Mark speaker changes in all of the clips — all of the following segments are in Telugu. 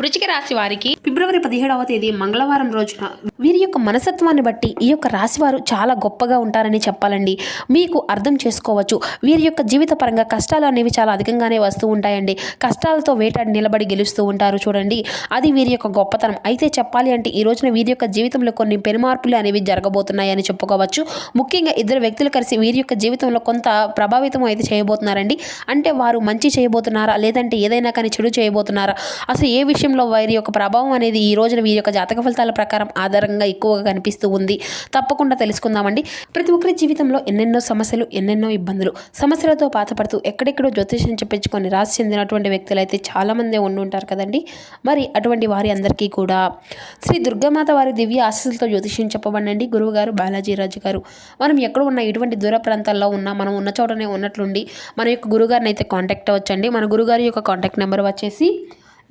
Speaker 1: వృచిక రాశి వారికి ఫిబ్రవరి పదిహేడవ తేదీ మంగళవారం రోజున వీరి యొక్క మనసత్వాన్ని బట్టి ఈ యొక్క రాశి వారు చాలా గొప్పగా ఉంటారని చెప్పాలండి. మీకు అర్థం చేసుకోవచ్చు. వీరి యొక్క జీవిత పరంగా కష్టాలు అనేవి చాలా అధికంగానే వస్తూ ఉంటాయండి. కష్టాలతో వేటాడి నిలబడి గెలుస్తూ ఉంటారు చూడండి. అది వీరి యొక్క గొప్పతనం. అయితే చెప్పాలి అంటే ఈ రోజున వీరి యొక్క జీవితంలో కొన్ని పెనుమార్పులు అనేవి జరగబోతున్నాయని చెప్పుకోవచ్చు. ముఖ్యంగా ఇద్దరు వ్యక్తులు కలిసి వీరి యొక్క జీవితంలో కొంత ప్రభావితం అయితే చేయబోతున్నారండి. అంటే వారు మంచి చేయబోతున్నారా? లేదంటే ఏదైనా కానీ చెడు చేయబోతున్నారా? అసలు ఏ విషయంలో వారి యొక్క ప్రభావం అనేది ఈ రోజున వీరి యొక్క జాతక ఫలితాల ప్రకారం ఆధారంగా ఎక్కువగా కనిపిస్తూ ఉంది. తప్పకుండా తెలుసుకుందామండి. ప్రతి ఒక్కరి జీవితంలో ఎన్నెన్నో సమస్యలు ఎన్నెన్నో ఇబ్బందులు. సమస్యలతో బాధపడుతూ ఎక్కడెక్కడో జ్యోతిష్యం చెప్పించుకొని రాసి చెందినటువంటి వ్యక్తులు అయితే చాలామంది ఉండి ఉంటారు కదండి. మరి అటువంటి వారి అందరికీ కూడా శ్రీ దుర్గామాత వారి దివ్య ఆశీస్సులతో జ్యోతిష్యం చెప్పబడండి గురువుగారు బాలాజీ బాలాజీరాజు గారు. మనం ఎక్కడ ఉన్న ఇటువంటి దూర ప్రాంతాల్లో ఉన్నా మనం ఉన్న చోటనే ఉన్నట్లుండి మన యొక్క గురుగారిని అయితే కాంటాక్ట్ అవ్వచ్చండి. మన గురుగారి యొక్క కాంటాక్ట్ నెంబర్ వచ్చేసి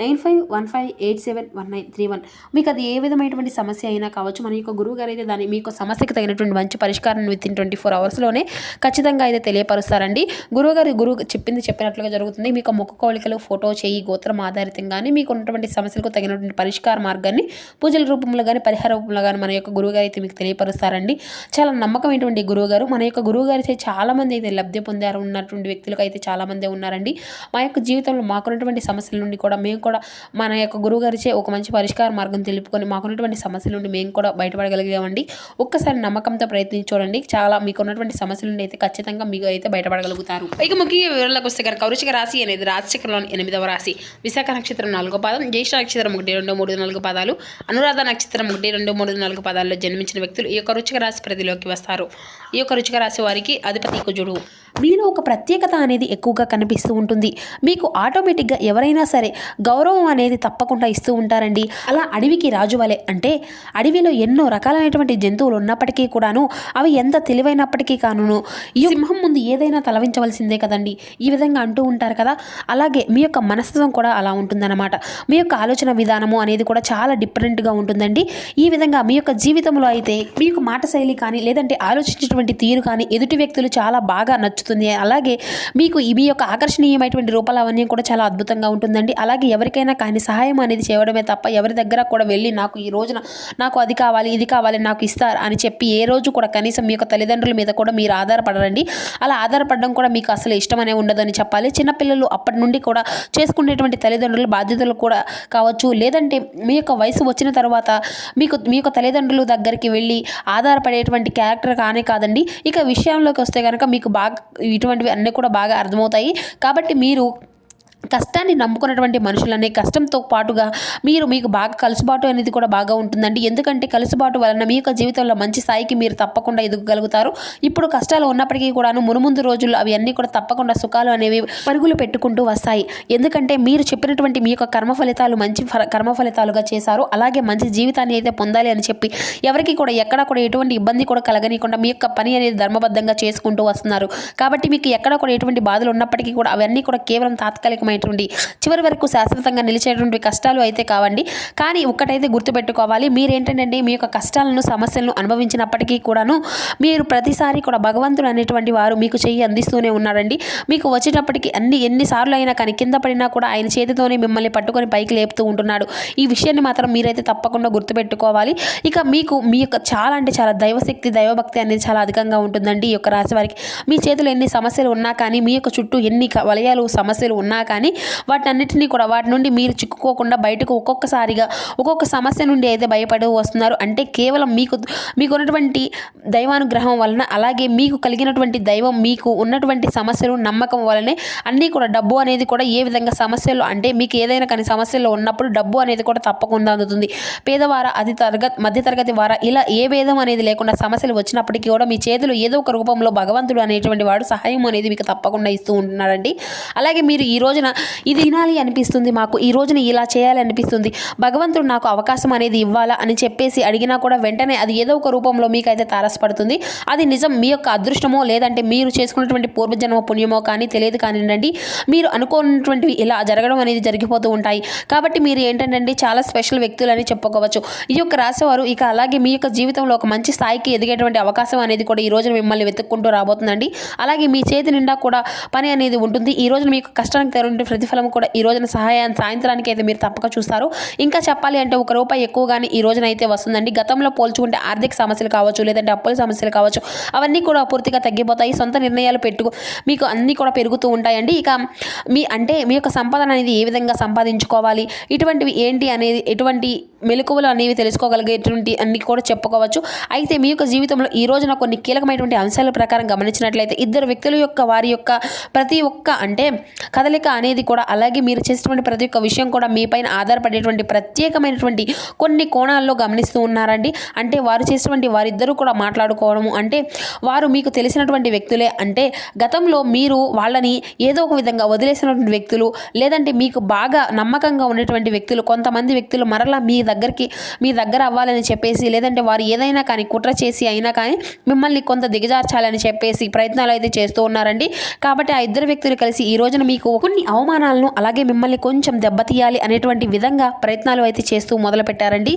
Speaker 1: nine five one five eight seven one nine three one మీకు అది ఏ విధమైనటువంటి సమస్య అయినా కావచ్చు మన యొక్క గురువు గారు అయితే దాని మీ యొక్క సమస్యకి తగినటువంటి మంచి పరిష్కారం విత్ ఇన్ ట్వంటీ ఫోర్ అవర్స్లోనే ఖచ్చితంగా అయితే తెలియపరుస్తారండి. గురువు గారు గురువు చెప్పింది చెప్పినట్లుగా జరుగుతుంది. మీకు ముఖ కోలికలు ఫోటో చేయి గోత్రం ఆధారితంగానే మీకు ఉన్నటువంటి సమస్యలకు తగినటువంటి పరిష్కార మార్గాన్ని పూజల రూపంలో కానీ పరిహార రూపంలో కానీ మన యొక్క గురువు గారు అయితే మీకు తెలియపరుస్తారండి. చాలా నమ్మకమైనటువంటి గురువు గారు మన యొక్క గురువు గారు అయితే చాలామంది అయితే లబ్ధి పొందారు ఉన్నటువంటి వ్యక్తులకు అయితే చాలామంది ఉన్నారండి. మా యొక్క జీవితంలో మాకున్నటువంటి సమస్యల నుండి కూడా మేము కూడా మన యొక్క గురువు గారిచే ఒక మంచి పరిష్కార మార్గం తెలుపుకొని మాకున్నటువంటి సమస్యల నుండి మేము కూడా బయటపడగలిగామండి. ఒక్కసారి నమ్మకంతో ప్రయత్నించి చూడండి. చాలా మీకు ఉన్నటువంటి సమస్యల నుండి అయితే ఖచ్చితంగా మీకు అయితే బయటపడగలుగుతారు. ఇక ముఖ్యంగా వివరాలకు వస్తే కనుక కౌరుచిక రాశి అనేది రాశిచక్రంలోని ఎనిమిదవ రాశి. విశాఖ నక్షత్రం నాలుగో పాదం జ్యేష్ఠ నక్షత్రం ఒకటి రెండు మూడు నాలుగు పాదాలు అనురాధ నక్షత్రం ఒకటి రెండు మూడు నాలుగు పాదాల్లో జన్మించిన వ్యక్తులు ఈ యొక్క రుచిక రాశి పరిధిలోకి వస్తారు. ఈ యొక్క రుచిక రాశి వారికి అధిపతి కుజుడు. మీలో ఒక ప్రత్యేకత అనేది ఎక్కువగా కనిపిస్తూ ఉంటుంది. మీకు ఆటోమేటిక్గా ఎవరైనా సరే గౌరవం అనేది తప్పకుండా ఇస్తూ ఉంటారండి. అలా అడవికి రాజు వలె అంటే అడవిలో ఎన్నో రకాలైనటువంటి జంతువులు ఉన్నప్పటికీ కూడాను అవి ఎంత తెలివైనప్పటికీ కానును ఈ సింహం ముందు ఏదైనా తలవించవలసిందే కదండి. ఈ విధంగా అంటూ ఉంటారు కదా. అలాగే మీ యొక్క మనస్తత్వం కూడా అలా ఉంటుందన్నమాట. మీ యొక్క ఆలోచన విధానము అనేది కూడా చాలా డిఫరెంట్గా ఉంటుందండి. ఈ విధంగా మీ యొక్క జీవితంలో అయితే మీ యొక్క మాట శైలి కానీ లేదంటే ఆలోచించేటువంటి తీరు కానీ ఎదుటి వ్యక్తులు చాలా బాగా నచ్చుతుంది అలాగే మీకు ఇవి యొక్క ఆకర్షణీయమైనటువంటి రూపలావణ్యం కూడా చాలా అద్భుతంగా ఉంటుందండి. అలాగే ఎవరికైనా కానీ సహాయం అనేది చేయడమే తప్ప ఎవరి దగ్గర కూడా వెళ్ళి నాకు ఈ రోజున నాకు అది కావాలి ఇది కావాలి నాకు ఇస్తారు అని చెప్పి ఏ రోజు కూడా కనీసం మీ యొక్క తల్లిదండ్రుల మీద కూడా మీరు ఆధారపడరండి. అలా ఆధారపడడం కూడా మీకు అసలు ఇష్టమనే ఉండదని చెప్పాలి. చిన్నపిల్లలు అప్పటి నుండి కూడా చేసుకునేటువంటి తల్లిదండ్రుల బాధ్యతలు కూడా కావచ్చు. లేదంటే మీ యొక్క వయసు వచ్చిన తర్వాత మీకు మీ యొక్క తల్లిదండ్రుల దగ్గరికి వెళ్ళి ఆధారపడేటువంటి క్యారెక్టర్ కానే కాదండి. ఇక విషయంలోకి వస్తే కనుక మీకు బాగా ఇటువంటివి అన్నీ కూడా బాగా అర్థమవుతాయి. కాబట్టి మీరు కష్టాన్ని నమ్ముకున్నటువంటి మనుషులనే కష్టంతో పాటుగా మీరు మీకు బాగా కలుసుబాటు అనేది కూడా బాగా ఉంటుందండి. ఎందుకంటే కలుసుబాటు వలన మీ యొక్క జీవితంలో మంచి స్థాయికి మీరు తప్పకుండా ఎదగగలుగుతారు. ఇప్పుడు కష్టాలు ఉన్నప్పటికీ కూడాను మునుముందు రోజుల్లో అవి అన్నీ కూడా తప్పకుండా సుఖాలు అనేవి పరుగులు పెట్టుకుంటూ వస్తాయి. ఎందుకంటే మీరు చెప్పినటువంటి మీ యొక్క కర్మ ఫలితాలు మంచి కర్మ ఫలితాలుగా చేశారు. అలాగే మంచి జీవితాన్ని అయితే పొందాలి అని చెప్పి ఎవరికి కూడా ఎక్కడ కూడా ఎటువంటి ఇబ్బంది కూడా కలగనీయకుండా మీ యొక్క పని అనేది ధర్మబద్ధంగా చేసుకుంటూ వస్తున్నారు. కాబట్టి మీకు ఎక్కడ కూడా ఎటువంటి బాధలు ఉన్నప్పటికీ కూడా అవన్నీ కూడా కేవలం తాత్కాలికమైనటువంటి చివరి వరకు శాశ్వతంగా నిలిచేటువంటి కష్టాలు అయితే కావండి. కానీ ఒక్కటైతే గుర్తుపెట్టుకోవాలి మీరేంటంటే మీ యొక్క కష్టాలను సమస్యలను అనుభవించినప్పటికీ కూడాను మీరు ప్రతిసారి కూడా భగవంతుడు అనేటువంటి వారు మీకు చెయ్యి అందిస్తూనే ఉన్నారండి. మీకు వచ్చేటప్పటికి అన్ని ఎన్నిసార్లు అయినా కానీ కింద పడినా కూడా ఆయన చేతితోనే మిమ్మల్ని పట్టుకొని పైకి లేపుతూ ఉంటున్నాడు. ఈ విషయాన్ని మాత్రం మీరైతే తప్పకుండా గుర్తుపెట్టుకోవాలి. ఇక మీకు మీ యొక్క చాలా అంటే చాలా దైవశక్తి దైవభక్తి అనేది చాలా అధికంగా ఉంటుందండి ఈ యొక్క రాశి వారికి. మీ చేతిలో ఎన్ని సమస్యలు ఉన్నా కానీ మీ యొక్క చుట్టూ ఎన్ని వలయాలు సమస్యలు ఉన్నా కానీ వాటన్నిటినీ కూడా వాటి నుండి మీరు చిక్కుకోకుండా బయటకు ఒక్కొక్కసారిగా ఒక్కొక్క సమస్య నుండి అయితే భయపడి వస్తున్నారు. అంటే కేవలం మీకు మీకు ఉన్నటువంటి దైవానుగ్రహం వలన అలాగే మీకు కలిగినటువంటి దైవం మీకు ఉన్నటువంటి సమస్యలు నమ్మకం వలనే అన్నీ కూడా డబ్బు అనేది కూడా ఏ విధంగా సమస్యలు అంటే మీకు ఏదైనా కానీ సమస్యలు ఉన్నప్పుడు డబ్బు అనేది కూడా తప్పకుండా అందుతుంది. పేదవార అతి తరగతి మధ్య తరగతి వార ఇలా ఏ భేదం అనేది లేకుండా సమస్యలు వచ్చినప్పటికీ కూడా మీ చేతులు ఏదో ఒక రూపంలో భగవంతుడు అనేటువంటి వాడు సహాయం అనేది మీకు తప్పకుండా ఇస్తూ ఉంటున్నాడండి. అలాగే మీరు ఈ రోజున ఇది వినాలి అనిపిస్తుంది మాకు ఈ రోజున ఇలా చేయాలి అనిపిస్తుంది. భగవంతుడు నాకు అవకాశం అనేది ఇవ్వాలా అని చెప్పేసి అడిగినా కూడా వెంటనే అది ఏదో ఒక రూపంలో మీకైతే తారసపడుతుంది. అది నిజం మీ యొక్క అదృష్టమో లేదంటే మీరు చేసుకున్నటువంటి పూర్వజన్మ పుణ్యమో కానీ తెలియదు కానివ్వండి. మీరు అనుకోనటువంటివి ఇలా జరగడం అనేది జరిగిపోతూ ఉంటాయి. కాబట్టి మీరు ఏంటంటే చాలా స్పెషల్ వ్యక్తులు అని చెప్పుకోవచ్చు. ఈ యొక్క రాసేవారు ఇక అలాగే మీ యొక్క జీవితంలో ఒక మంచి స్థాయికి ఎదిగేటువంటి అవకాశం అనేది కూడా ఈ రోజున మిమ్మల్ని వెతుక్కుంటూ రాబోతుందండి. అలాగే మీ చేతి నిండా కూడా పని అనేది ఉంటుంది. ఈ రోజున మీకు కష్టానికి తగిన ప్రతిఫలం కూడా ఈ రోజున సహాయం సాయంత్రానికి అయితే మీరు తప్పక చూస్తారు. ఇంకా చెప్పాలి అంటే ఒక రూపాయి ఎక్కువగానే ఈ రోజున అయితే వస్తుందండి. గతంలో పోల్చుకుంటే ఆర్థిక సమస్యలు కావచ్చు లేదంటే అప్పుల సమస్యలు కావచ్చు అవన్నీ కూడా పూర్తిగా తగ్గిపోతాయి. సొంత నిర్ణయాలు పెట్టుకు మీకు అన్నీ కూడా పెరుగుతూ ఉంటాయండి. ఇక మీ అంటే మీ యొక్క సంపాదన అనేది ఏ విధంగా సంపాదించుకోవాలి ఇటువంటివి ఏంటి అనేది ఎటువంటి మెలకువలు అనేవి తెలుసుకోగలిగేటువంటి అన్ని కూడా చెప్పుకోవచ్చు. అయితే మీ యొక్క జీవితంలో ఈ రోజున కొన్ని కీలకమైనటువంటి అంశాల ప్రకారం గమనించినట్లయితే ఇద్దరు వ్యక్తుల యొక్క వారి యొక్క ప్రతి ఒక్క అంటే కదలిక అనేది అనేది కూడా అలాగే మీరు చేసినటువంటి ప్రతి ఒక్క విషయం కూడా మీపైన ఆధారపడేటువంటి ప్రత్యేకమైనటువంటి కొన్ని కోణాల్లో గమనిస్తూ ఉన్నారండి. అంటే వారు చేసినటువంటి వారిద్దరూ కూడా మాట్లాడుకోవడము అంటే వారు మీకు తెలిసినటువంటి వ్యక్తులే అంటే గతంలో మీరు వాళ్ళని ఏదో ఒక విధంగా వదిలేసినటువంటి వ్యక్తులు లేదంటే మీకు బాగా నమ్మకంగా ఉన్నటువంటి వ్యక్తులు కొంతమంది వ్యక్తులు మరలా మీ దగ్గరికి మీ దగ్గర అవ్వాలని చెప్పేసి లేదంటే వారు ఏదైనా కానీ కుట్ర చేసి అయినా కానీ మిమ్మల్ని కొంత దిగజార్చాలని చెప్పేసి ప్రయత్నాలు అయితే చేస్తూ ఉన్నారండి. కాబట్టి ఆ ఇద్దరు వ్యక్తులు కలిసి ఈ రోజున మీకు కొన్ని అవమానాలను అలాగే మిమ్మల్ని కొంచెం దెబ్బతీయాలి అనేటువంటి విధంగా ప్రయత్నాలు అయితే చేస్తూ మొదలుపెట్టారండి.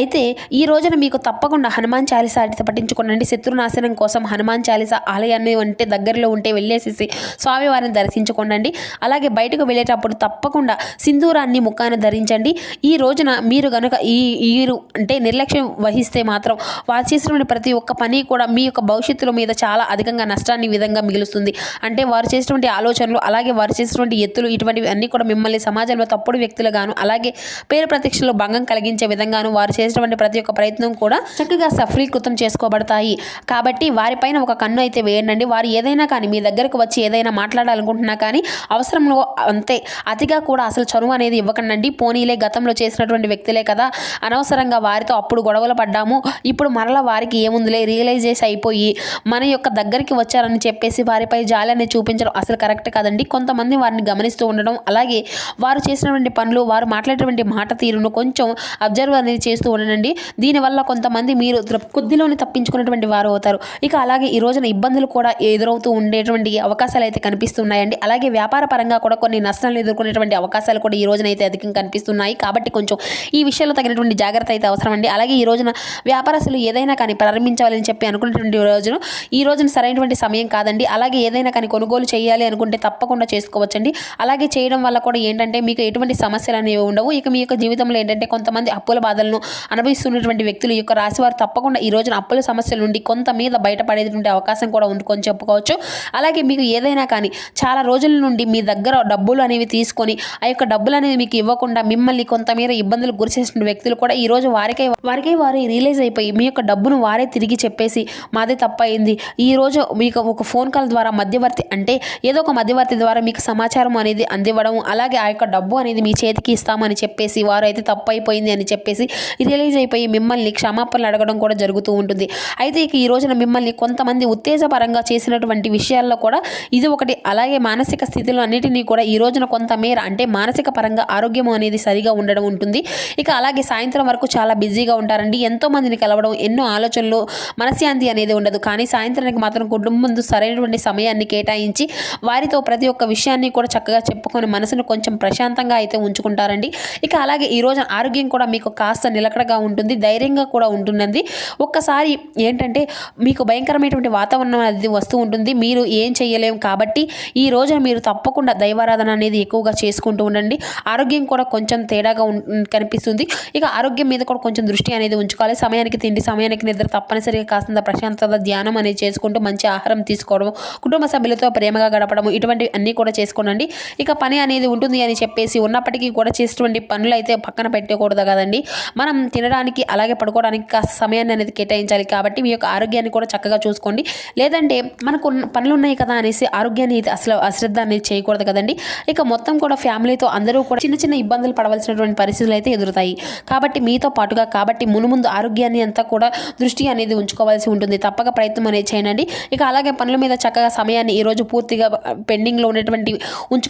Speaker 1: అయితే ఈ రోజున మీకు తప్పకుండా హనుమాన్ చాలీస అయితే పట్టించుకోనండి. శత్రునాశనం కోసం హనుమాన్ చాలీస ఆలయాన్ని ఉంటే దగ్గరలో ఉంటే వెళ్ళేసేసి స్వామివారిని దర్శించుకోండి అలాగే బయటకు వెళ్ళేటప్పుడు తప్పకుండా సింధూరాన్ని ముఖాన ధరించండి. ఈ రోజున మీరు గనుక ఈ ఈరు అంటే నిర్లక్ష్యం వహిస్తే మాత్రం వారు చేసినటువంటి ప్రతి ఒక్క పని కూడా మీ యొక్క భవిష్యత్తుల మీద చాలా అధికంగా నష్టాన్ని విధంగా మిగులుస్తుంది. అంటే వారు చేసినటువంటి ఆలోచనలు అలాగే వారు చేసినటువంటి ఎత్తులు ఇటువంటివి అన్నీ కూడా మిమ్మల్ని సమాజంలో తప్పుడు వ్యక్తులుగాను అలాగే పేరు ప్రతిష్టలో భంగం కలిగించే విధంగాను వారు చేసినటువంటి ప్రతి ఒక్క ప్రయత్నం కూడా చక్కగా సఫలీకృతం చేసుకోబడతాయి. కాబట్టి వారిపైన ఒక కన్ను అయితే వేయండి. వారు ఏదైనా కానీ మీ దగ్గరకు వచ్చి ఏదైనా మాట్లాడాలనుకుంటున్నా కానీ అవసరంలో అంతే అతిగా కూడా అసలు చనువు అనేది ఇవ్వకండి పోనీలే గతంలో చేసినటువంటి వ్యక్తులే కదా అనవసరంగా వారితో అప్పుడు గొడవలు పడ్డాము ఇప్పుడు మరలా వారికి ఏముందిలే రియలైజేస్ అయిపోయి మన యొక్క దగ్గరికి వచ్చారని చెప్పేసి వారిపై జాలి అనేది చూపించడం అసలు కరెక్ట్ కాదండి. కొంతమంది వారిని గమని గమనిస్తూ ఉండడం. అలాగే వారు చేసినటువంటి పనులు వారు మాట్లాడేటువంటి మాట తీరును కొంచెం అబ్జర్వ్ అనేది చేస్తూ ఉండండి దీనివల్ల కొంతమంది మీరు కొద్దిలోనే తప్పించుకున్నటువంటి వారు అవుతారు. ఇక అలాగే ఈ రోజున ఇబ్బందులు కూడా ఎదురవుతూ ఉండేటువంటి అవకాశాలు అయితే కనిపిస్తున్నాయండి. అలాగే వ్యాపార పరంగా కూడా కొన్ని నష్టాలు ఎదుర్కొనేటువంటి అవకాశాలు కూడా ఈ రోజున అయితే అధికంగా కనిపిస్తున్నాయి. కాబట్టి కొంచెం ఈ విషయంలో తగినటువంటి జాగ్రత్త అయితే అవసరం అండి అలాగే ఈ రోజున వ్యాపారస్తులు ఏదైనా కానీ ప్రారంభించాలని చెప్పి అనుకున్నటువంటి రోజును ఈ రోజున సరైనటువంటి సమయం కాదండి. అలాగే ఏదైనా కానీ కొనుగోలు చేయాలి అనుకుంటే తప్పకుండా చేసుకోవచ్చండి. అలాగే చేయడం వల్ల కూడా ఏంటంటే మీకు ఎటువంటి సమస్యలు అనేవి ఉండవు. ఇక మీ యొక్క జీవితంలో ఏంటంటే కొంతమంది అప్పుల బాధలను అనుభవిస్తున్నటువంటి వ్యక్తులు యొక్క రాశివారు తప్పకుండా ఈ రోజున అప్పుల సమస్యల నుండి కొంత మీద బయటపడేటువంటి అవకాశం కూడా ఉండుకొని చెప్పుకోవచ్చు. అలాగే మీకు ఏదైనా కానీ చాలా రోజుల నుండి మీ దగ్గర డబ్బులు అనేవి తీసుకొని ఆ యొక్క డబ్బులు అనేవి మీకు ఇవ్వకుండా మిమ్మల్ని కొంతమేర ఇబ్బందులు గురిచేసిన వ్యక్తులు కూడా ఈ రోజు వారికై వారికై వారు రియలైజ్ అయిపోయి మీ యొక్క డబ్బును వారే తిరిగి చెప్పేసి మాదే తప్పయింది ఈ రోజు మీకు ఒక ఫోన్ కాల్ ద్వారా మధ్యవర్తి అంటే ఏదో ఒక మధ్యవర్తి ద్వారా మీకు సమాచారం అనేది అందివ్వడం అలాగే ఆ యొక్క డబ్బు అనేది మీ చేతికి ఇస్తామని చెప్పేసి వారు అయితే తప్పు అయిపోయింది అని చెప్పేసి రియలైజ్ అయిపోయి మిమ్మల్ని క్షమాపణలు అడగడం కూడా జరుగుతూ ఉంటుంది. అయితే ఇక ఈ రోజున మిమ్మల్ని కొంతమంది ఉత్తేజపరంగా చేసినటువంటి విషయాల్లో కూడా ఇది ఒకటి అలాగే మానసిక స్థితిలో అన్నిటినీ కూడా ఈ రోజున కొంతమేర అంటే మానసిక పరంగా ఆరోగ్యం అనేది సరిగా ఉండడం ఉంటుంది. ఇక అలాగే సాయంత్రం వరకు చాలా బిజీగా ఉంటారండి. ఎంతో మందిని కలవడం ఎన్నో ఆలోచనలు మనశ్శాంతి అనేది ఉండదు. కానీ సాయంత్రానికి మాత్రం కుటుంబం ముందు సరైనటువంటి సమయాన్ని కేటాయించి వారితో ప్రతి ఒక్క విషయాన్ని కూడా చక్కగా చెప్పుకొని మనసును కొంచెం ప్రశాంతంగా అయితే ఉంచుకుంటారండి. ఇక అలాగే ఈ రోజు ఆరోగ్యం కూడా మీకు కాస్త నిలకడగా ఉంటుంది ధైర్యంగా కూడా ఉంటుందండి. ఒక్కసారి ఏంటంటే మీకు భయంకరమైనటువంటి వాతావరణం అనేది వస్తూ ఉంటుంది. మీరు ఏం చేయలేము కాబట్టి ఈ రోజున మీరు తప్పకుండా దైవారాధన అనేది ఎక్కువగా చేసుకుంటూ ఉండండి. ఆరోగ్యం కూడా కొంచెం తేడాగా ఉం- కనిపిస్తుంది. ఇక ఆరోగ్యం మీద కూడా కొంచెం దృష్టి అనేది ఉంచుకోవాలి. సమయానికి తిండి సమయానికి నిద్ర తప్పనిసరిగా కాస్తంత ప్రశాంతత ధ్యానం అనేది చేసుకుంటూ మంచి ఆహారం తీసుకోవడం కుటుంబ సభ్యులతో ప్రేమగా గడపడం ఇటువంటివి అన్నీ కూడా చేసుకోనండి. ఇక పని అనేది ఉంటుంది అని చెప్పేసి ఉన్నప్పటికీ కూడా చేసేటువంటి పనులు అయితే పక్కన పెట్టకూడదు కదండి. మనం తినడానికి అలాగే పడుకోవడానికి కాస్త సమయాన్ని అనేది కేటాయించాలి కాబట్టి మీ యొక్క ఆరోగ్యాన్ని కూడా చక్కగా చూసుకోండి. లేదంటే మనకు పనులు ఉన్నాయి కదా అనేసి ఆరోగ్యాన్ని అయితే అసలు అశ్రద్ధ అనేది చేయకూడదు కదండి. ఇక మొత్తం కూడా ఫ్యామిలీతో అందరూ కూడా చిన్న చిన్న ఇబ్బందులు పడవలసినటువంటి పరిస్థితులు అయితే ఎదురుతాయి. కాబట్టి మీతో పాటుగా కాబట్టి మునుముందు ఆరోగ్యాన్ని అంతా కూడా దృష్టి అనేది ఉంచుకోవాల్సి ఉంటుంది. తప్పక ప్రయత్నం అనేది చేయండి. ఇక అలాగే పనుల మీద చక్కగా సమయాన్ని ఈరోజు పూర్తిగా పెండింగ్లో ఉన్నటువంటి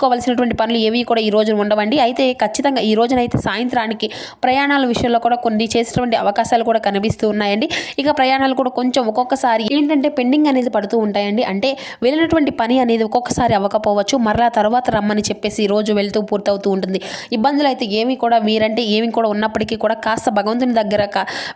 Speaker 1: ఉంచుకోవాల్సినటువంటి పనులు ఏవి కూడా ఈ రోజు ఉండవండి. అయితే ఖచ్చితంగా ఈ రోజునైతే సాయంత్రానికి ప్రయాణాల విషయంలో కూడా కొన్ని చేసేటువంటి అవకాశాలు కూడా కనిపిస్తూ ఉన్నాయండి. ఇక ప్రయాణాలు కూడా కొంచెం ఒక్కొక్కసారి ఏంటంటే పెండింగ్ అనేది పడుతూ ఉంటాయండి. అంటే వెళ్ళినటువంటి పని అనేది ఒక్కొక్కసారి అవ్వకపోవచ్చు. మరలా తర్వాత రమ్మని చెప్పేసి రోజు వెళ్తూ పూర్తవుతూ ఉంటుంది. ఇబ్బందులు అయితే ఏమి కూడా మీరంటే ఏమి కూడా ఉన్నప్పటికీ కూడా కాస్త భగవంతుని దగ్గర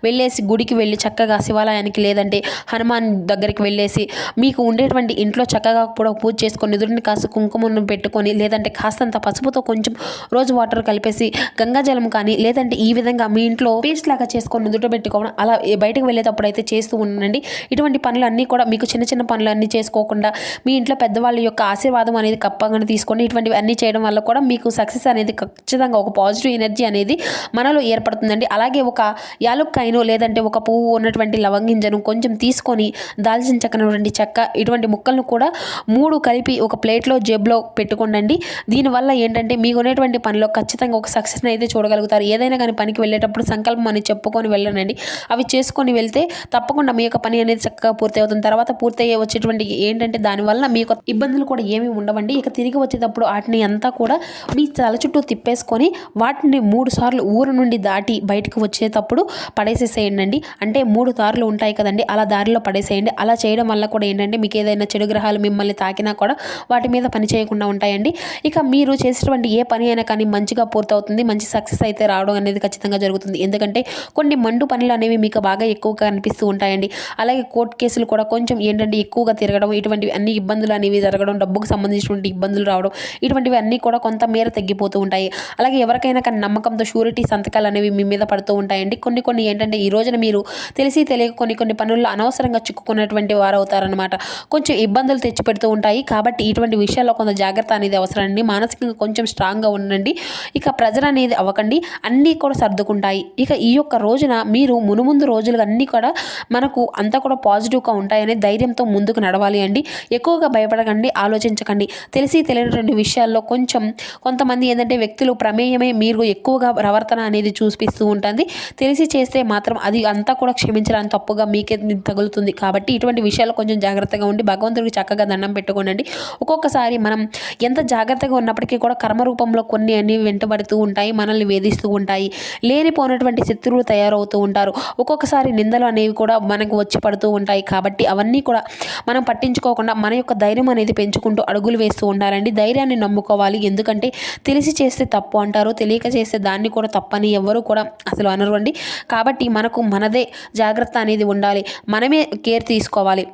Speaker 1: వెళ్ళేసి గుడికి వెళ్ళి చక్కగా శివాలయానికి లేదంటే హనుమాన్ దగ్గరికి వెళ్ళేసి మీకు ఉండేటువంటి ఇంట్లో చక్కగా కూడా పూజ చేసుకొని ఎదురుని కాస్త కుంకుమను పెట్టుకొని లేదంటే కాస్తంత పసుపుతో కొంచెం రోజు వాటర్ కలిపేసి గంగాజలం కానీ లేదంటే ఈ విధంగా మీ ఇంట్లో పేస్ట్ లాగా చేసుకొని నుదుట పెట్టుకోవడం అలా బయటకు వెళ్ళేటప్పుడు అయితే చేస్తూ ఉండండి. ఇటువంటి పనులన్నీ కూడా మీకు చిన్న చిన్న పనులు అన్నీ చేసుకోకుండా మీ ఇంట్లో పెద్దవాళ్ళ యొక్క ఆశీర్వాదం అనేది కప్పగానే తీసుకొని ఇటువంటివి అన్నీ చేయడం వల్ల కూడా మీకు సక్సెస్ అనేది ఖచ్చితంగా ఒక పాజిటివ్ ఎనర్జీ అనేది మనలో ఏర్పడుతుందండి. అలాగే ఒక యాలుక్కాయను లేదంటే ఒక పువ్వు ఉన్నటువంటి లవంగింజను కొంచెం తీసుకొని దాల్చిన చెక్కను చెక్క ఇటువంటి ముక్కలను కూడా మూడు కలిపి ఒక ప్లేట్లో జేబులో పెట్టుకోండి దీనివల్ల ఏంటంటే మీకు ఉన్నటువంటి పనిలో ఖచ్చితంగా ఒక సక్సెస్ని అయితే చూడగలుగుతారు. ఏదైనా కానీ పనికి వెళ్ళేటప్పుడు సంకల్పం అని చెప్పుకొని వెళ్ళనండి. అవి చేసుకొని వెళ్తే తప్పకుండా మీ యొక్క పని అనేది చక్కగా పూర్తి అవుతుంది తర్వాత పూర్తి అయ్యే వచ్చేటువంటి ఏంటంటే దానివల్ల మీకు ఇబ్బందులు కూడా ఏమీ ఉండవండి. ఇక తిరిగి వచ్చేటప్పుడు వాటిని అంతా కూడా మీ తల చుట్టూ తిప్పేసుకొని వాటిని మూడు సార్లు ఊరు నుండి దాటి బయటకు వచ్చేటప్పుడు పడేసేసేయండి అంటే మూడు దారులు ఉంటాయి కదండి అలా దారిలో పడేసేయండి. అలా చేయడం వల్ల కూడా ఏంటంటే మీకు ఏదైనా చెడు గ్రహాలు మిమ్మల్ని తాకినా కూడా వాటి మీద పని చేయకుండా ఉంటాయండి. ఇక మీరు చేసేటువంటి ఏ పని అయినా కానీ మంచిగా పూర్తవుతుంది మంచి సక్సెస్ అయితే రావడం అనేది ఖచ్చితంగా జరుగుతుంది. ఎందుకంటే కొన్ని మండు పనులు అనేవి మీకు బాగా ఎక్కువగా అనిపిస్తూ ఉంటాయండి. అలాగే కోర్టు కేసులు కూడా కొంచెం ఏంటంటే ఎక్కువగా తిరగడం ఇటువంటివి అన్ని ఇబ్బందులు అనేవి జరగడం డబ్బుకు సంబంధించినటువంటి ఇబ్బందులు రావడం ఇటువంటివి అన్నీ కూడా కొంత మేర తగ్గిపోతూ ఉంటాయి. అలాగే ఎవరికైనా కానీ నమ్మకంతో షూరిటీ సంతకాలు అనేవి మీ మీద పడుతూ ఉంటాయండి. కొన్ని కొన్ని ఏంటంటే ఈ రోజున మీరు తెలిసి తెలియక కొన్ని కొన్ని పనుల్లో అనవసరంగా చిక్కుకున్నటువంటి వారు అవుతారనమాట కొంచెం ఇబ్బందులు తెచ్చిపెడుతూ ఉంటాయి. కాబట్టి ఇటువంటి విషయాల్లో కొంత జాగ్రత్త అనేది అవసరం అండి. మానసికంగా కొంచెం స్ట్రాంగ్గా ఉండండి. ఇక ప్రెజర్ అనేది అవ్వకండి. అన్నీ కూడా సర్దుకుంటాయి. ఇక ఈ యొక్క రోజున మీరు మునుముందు రోజులు అన్నీ కూడా మనకు అంతా కూడా పాజిటివ్గా ఉంటాయనే ధైర్యంతో ముందుకు నడవాలి అండి. ఎక్కువగా భయపడకండి. ఆలోచించకండి. తెలిసి తెలియనటువంటి విషయాల్లో కొంచెం కొంతమంది ఏంటంటే వ్యక్తులు ప్రమేయమే మీరు ఎక్కువగా ప్రవర్తన అనేది చూపిస్తూ ఉంటుంది. తెలిసి చేస్తే మాత్రం అది అంతా కూడా క్షమించడానికి తప్పుగా మీకే తగులుతుంది. కాబట్టి ఇటువంటి విషయాలు కొంచెం జాగ్రత్తగా ఉండి భగవంతుడికి చక్కగా దండం పెట్టుకోనండి ఒక్కొక్కసారి మనం ఎంత జాగ్రత్తగా ఉన్నప్పటికీ కూడా కర్మ రూపంలో కొన్ని అన్ని వెంటబడుతూ ఉంటాయి మనల్ని వేధిస్తూ ఉంటాయి. లేనిపోయినటువంటి శత్రువులు తయారవుతూ ఉంటారు. ఒక్కొక్కసారి నిందలు అనేవి కూడా మనకు వచ్చి పడుతూ ఉంటాయి. కాబట్టి అవన్నీ కూడా మనం పట్టించుకోకుండా మన యొక్క ధైర్యం అనేది పెంచుకుంటూ అడుగులు వేస్తూ ఉండాలండి. ధైర్యాన్ని నమ్ముకోవాలి. ఎందుకంటే తెలిసి చేస్తే తప్పు అంటారు తెలియక చేస్తే దాన్ని కూడా తప్పని ఎవరు కూడా అసలు అనరు అండి. కాబట్టి మనకు మనదే జాగ్రత్త అనేది ఉండాలి. మనమే కేర్ తీసుకోవాలి.